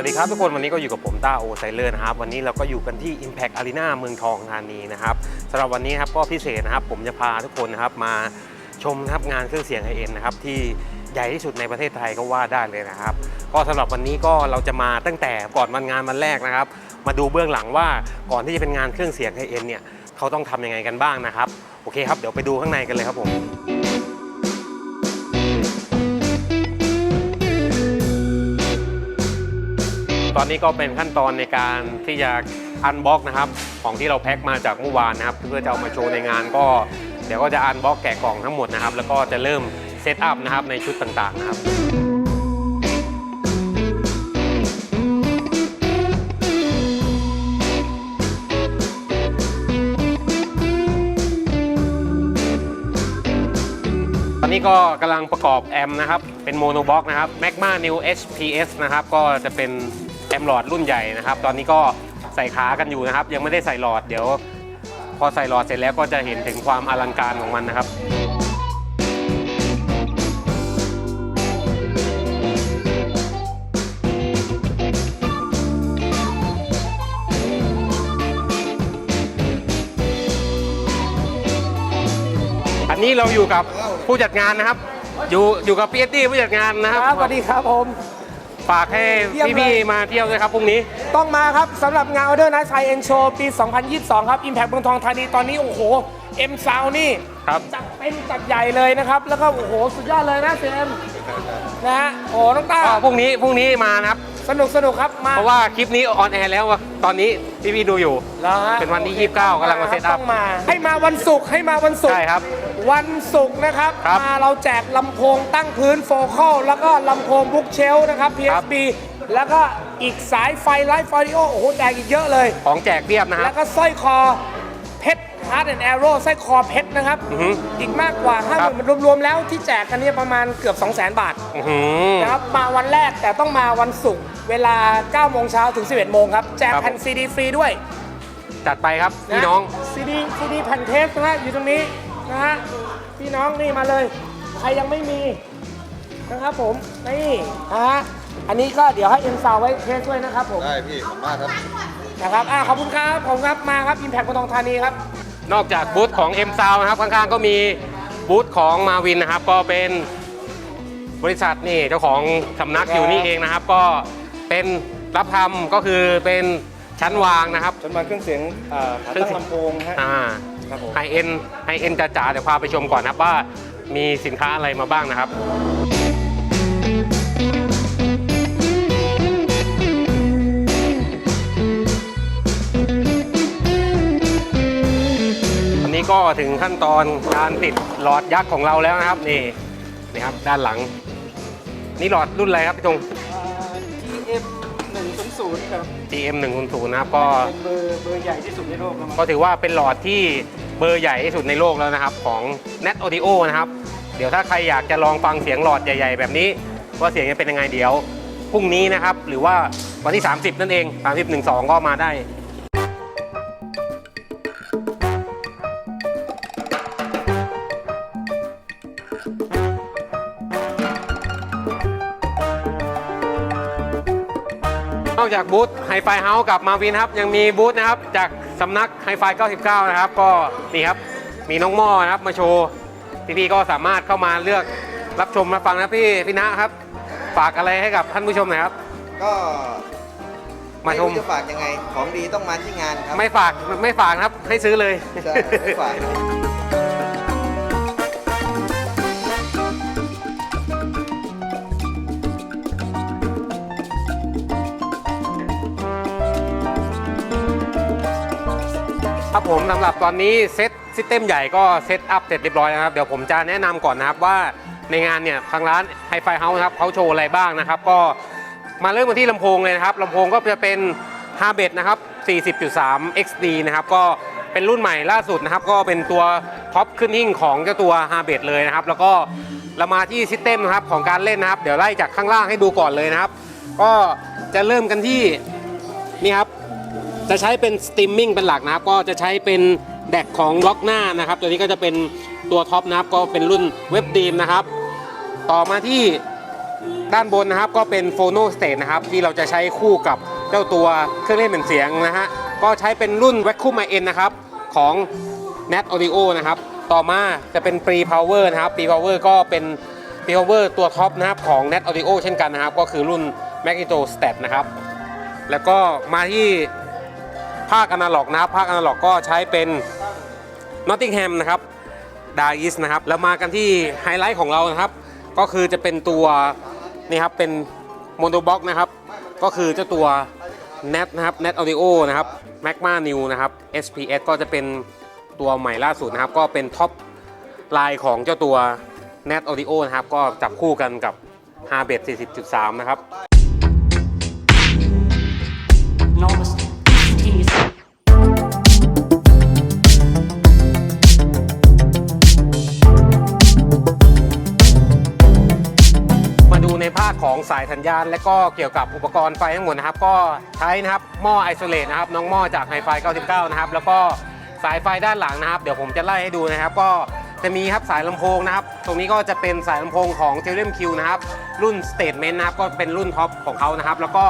วัสดีครับทุกคนวันนี้ก็อยู่กับผมต้าโอไซเลอร์นะครับวันนี้เราก็อยู่กันที่ Impact Arena เมืองทองธานีนะครับสำหรับวันนี้ครับก็พิเศษนะครับ ผมจะพาทุกคนนะครับมาชมนะครับงานเครื่องเสียงไฮเอ็นนะครับที่ใหญ่ที่สุดในประเทศไทยก็ว่าได้เลยนะครับ ก็สำหรับวันนี้ก็เราจะมาตั้งแต่ก่อนวันงานวันแรกนะครับ มาดูเบื้องหลังว่าก่อนที่จะเป็นงานเครื่องเสียงไฮเอ็นเนี่ยเขาต้องทำยังไงกันบ้างนะครับโอเคครับเดี๋ยวไปดูข้างในกันเลยครับผม ตอนนี้ก็เป็นขั้นตอนในการที่จะอันบ็อกนะครับ ของที่เราแพ็คมาจากเมื่อวานนะครับ เพื่อจะเอามาโชว์ในงานก็ เดี๋ยวก็จะอันบ็อกแกะกล่องทั้งหมดนะครับ แล้วก็จะเริ่มเซตอัพนะครับในชุดต่างๆนะครับตอนนี้ก็กำลังประกอบแอมป์นะครับ เป็นโมโนบ็อกนะครับ Magma New HPS นะครับ ก็จะเป็น แอมหลอดรุ่นใหญ่นะครับ ตอนนี้ก็ใส่ขากันอยู่นะครับ ยังไม่ได้ใส่หลอดเดี๋ยว พอใส่หลอดเสร็จแล้วก็จะเห็นถึงความอลังการของมันนะครับอันนี้เราอยู่กับผู้จัดงานนะครับ อยู่อยู่กับพีเอสดีผู้จัดงานนะครัรับสวัสดีครับผม ฝากให้เยี่ยมเลยพี่ๆมาเที่ยวด้วยครับพรุ่งนี้ ต้องมาครับสำหรับงานออเดอร์นัทไซเอ็นโชปี 2022 ครับ Impact เมืองทองธานีตอนนี้โอ้โหเอ็มซาวนี่ครับ จัดเป็นจัดใหญ่เลยนะครับ แล้วก็โอ้โห สุดยอดเลยนะเซมนะฮะโอ้น้องต้าก็พรุ่งนี้พรุ่งนี้มานะครับ สนุกสนุกครับมาเพราะว่าคลิปนี้ออนแอร์แล้วอะตอนนี้พี่ๆดูอยู่ แล้วฮะเป็นวันที่29กำลังมาเซตอัพ ต้องมา ให้มาวันศุกร์ให้มาวันศุกร์ ใช่ครับ วันศุกร์นะครับ ครับมาเราแจกลำโพงตั้งพื้นโฟกัลแล้วก็ลำโพงบุ๊กเชลนะครับ ครับ PSB แล้วก็อีกสายไฟไลฟ์ฟอริโอโอ้โหแจกอีกเยอะเลย ของแจกเพียบนะคแล้รับวก็สร้อยคอเพชรฮาร์ดแอนด์แอโร่สร้อยคอเพชรนะครับ อือหืออีกมากกว่าห้าคหรับมื่นรวมๆแล้วที่แจกกันเนี่ยประมาณเกือบ 2 0 0 0 0 0 บาทอื้อหือ นะครับมาวันแรกแต่ต้องมาวันศุกร์เวลา9โมงเช้าถึง 11โมงครับ แจกครับ แผ่นซีดีฟรีด้วยจัดไปครับพี่น้อง ซีดีซีดีแผ่นเทสนะฮะอยู่ตรงนี้ นะฮะพี่น้องนี่มาเลย ใครยังไม่มีนะครับผมนี่นะฮะอันนี้ก็เดี๋ยวให้เอ็นซาวไว้เทสด้วยนะครับผมได้พี่ขอบคุณมากครับ นะครับอ่าขอบคุณครับผมครับมาครับอิมแพคปทองธานีครับ นอกจากบูธของ M s o u n d นะครับข้างๆ ก็มีบูธของมาวินนะครับ ก็เป็นบริษัทนี่เจ้าของสำนักอยู่นี่เองนะครับ ก็เป็นรับทำก็คือเป็นชั้นวางนะครับ จนมาเครื่องเสียงอ่าขาเครื่อตั้งงเสียงลำโพงฮะ อ่า ครับผมไฮเอ็นไฮเอ็นจ๋าๆเดี๋ยวพาไปชมก่อนนะครับว่ามีสินค้าอะไรมาบ้างนะครับอันนี้ก็ถึงขั้นตอนการติดหลอดยักษ์ของเราแล้วนะครับ นี่นี่ครับด้านหลัง นี่หลอดรุ่นอะไรครับพี่ตรง GM 100ครับ GM 1 0 0นะครับก็เป็นเบอร์เบอร์ใหญ่ที่สุดในโลกแล้วมั้งก็ถือว่าเป็นหลอดที่เบอร์ใหญ่ที่สุดในโลกแล้วนะครับ ของ Net Audio นะครับ เดี๋ยวถ้าใครอยากจะลองฟังเสียงหลอดใหญ่ ๆ แบบนี้ว่าเสียงจะเป็นยังไงเดี๋ยวพรุ่งนี้นะครับ หรือว่าวันที่ 30 นั่นเอง 30 1 2 ก็มาได้ นอกจากบูธไฮไฟเฮาส์กับมาวินครับ ยังมีบูธนะครับ จากสำนักไฮไฟ99 นะครับ ก็นี่ครับ มีน้องหม้อนะครับมาโชว์ พี่ๆก็สามารถเข้ามาเลือกรับชมรับฟังนะพี่พี่นะครับ ฝากอะไรให้กับท่านผู้ชมหน่อยครับ ก็มาชมไรู้จะฝากยังไง ของดีต้องมาที่งานครับ ไม่ฝากไม่ฝากนะครับให้ซื้อเลยใช่ไม่ฝาก ผมสำหรับตอนนี้เซตซิสเต็มใหญ่ก็เซตอัพเสร็จเรียบร้อยแล้วนะครับ เดี๋ยวผมจะแนะนำก่อนนะครับว่าในงานเนี่ยทางร้านไฮไฟเฮาส์นะครับเขาโชว์อะไรบ้างนะครับ ก็มาเริ่มกันที่ลำโพงเลยนะครับลำโพงก็จะเป็นฮาเบดนะครับ 40.3 XD นะครับ ก็เป็นรุ่นใหม่ล่าสุดนะครับ ก็เป็นตัวท็อปขึ้นหิ่งของเจ้าตัวฮาเบดเลยนะครับ แล้วก็เรามาที่ซิสเต็มนะครับของการเล่นนะครับ เดี๋ยวไล่จากข้างล่างให้ดูก่อนเลยนะครับ ก็จะเริ่มกันที่ นี่ครับ จะใช้เป็นสตรีมมิ่งเป็นหลักนะครับ ก็จะใช้เป็นแดกของล็อกหน้านะครับ ตัวนี้ก็จะเป็นตัวท็อปนะครับ ก็เป็นรุ่นเว็บดีมนะครับ ต่อมาที่ด้านบนนะครับ ก็เป็นโฟโนสเต e นะครับ ที่เราจะใช้คู่กับเจ้าตัวเครื่องเล่นเป็นเสียงนะฮะ ก็ใช้เป็นรุ่น Vacuum IN นะครับ ของ Nat Audio นะครับ ต่อมาจะเป็น Pre Power นะครับ Pre Power ก็เป็น Pre Power ตัวท็อปนะครับของ Nat Audio เช่นกันนะครับ ก็คือรุ่น Magneto Stat นะครับ แล้วก็มาที่ ภาคอนาล็อกนะครับ ภาคอนาล็อกก็ใช้เป็น Nottingham นะครับดา i ิสนะครับ แล้วมากันที่ไฮไลท์ของเรานะครับ ก็คือจะเป็นตัวนี่ครับเป็นโมโนบ็อกนะครับ ก็คือเจ้าตัว Net นะครับ Net Audio นะครับ Magma New นะครับ SPS ก็จะเป็นตัวใหม่ล่าสุดนะครับ ก็เป็นท็อปไลน์ของเจ้าตัว Net Audio นะครับ ก็จับคู่กันกับ h a r b e t 40.3 นะครับ ภาคของสายสัญญาณ และก็เกี่ยวกับอุปกรณ์ไฟทั้งหมดนะครับ ก็ใช้นะครับหม้อไอโซเลตนะครับน้องหม้อจากไฮไฟ 99 นะครับ แล้วก็สายไฟด้านหลังนะครับ เดี๋ยวผมจะไล่ให้ดูนะครับ ก็จะมีครับสายลำโพงนะครับ ตรงนี้ก็จะเป็นสายลำโพงของ t e l e m Q นะครับ รุ่น Statement นะครับ ก็เป็นรุ่นท็อปของเขานะครับ แล้วก็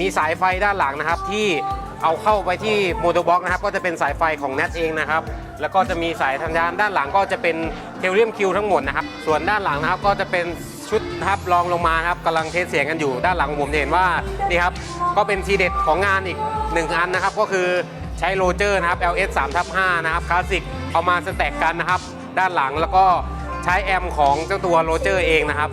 มีสายไฟด้านหลังนะครับที่เอาเข้าไปที่โมโตบ็อกนะครับ ก็จะเป็นสายไฟของ NET เองนะครับ แล้วก็จะมีสายสัญญาณด้านหลังก็จะเป็น t e l e m Q ทั้งหมดนะครับ ส่วนด้านหลังนะครับก็จะเป็น ชุดนะครับรองลงมาครับกำลังเทสเสียงกันอยู่ด้านหลังของผมจะเห็นว่านี่ครับก็เป็นทีเด็ดของงานอีกหนึ่งอันนะครับ ก็คือใช้โรเจอร์นะครับ LS 3ทับ5นะครับคลาสสิกเอามาสแต็กกันนะครับ ด้านหลังแล้วก็ใช้แอมของเจ้าตัวโรเจอร์เองนะครับ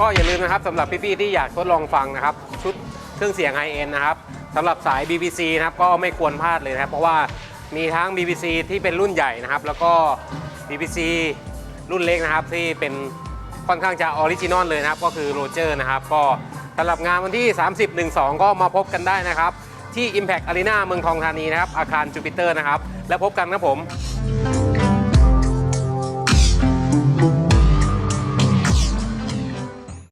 ก็อย่าลืมนะครับสำหรับพี่ๆที่อยากทดลองฟังนะครับ ชุดเครื่องเสียง i อ n นะครับสำหรับสาย BBC นะครับก็ไม่ควรพลาดเลยนะครับ เพราะว่ามีทั้ง BBC ที่เป็นรุ่นใหญ่นะครับ แล้วก็ BBC รุ่นเล็กนะครับที่เป็นค่อนข้างจะออริจินอลเลยนะครับ ก็คือโรเจอร์นะครับ ก็สำหรับงานวันที่ 30 12 ก็มาพบกันได้นะครับ ที่ Impact Arena เมืองทองธานีนะครับ อาคารจูปิเตอร์นะครับ แล้วพบกันครับผม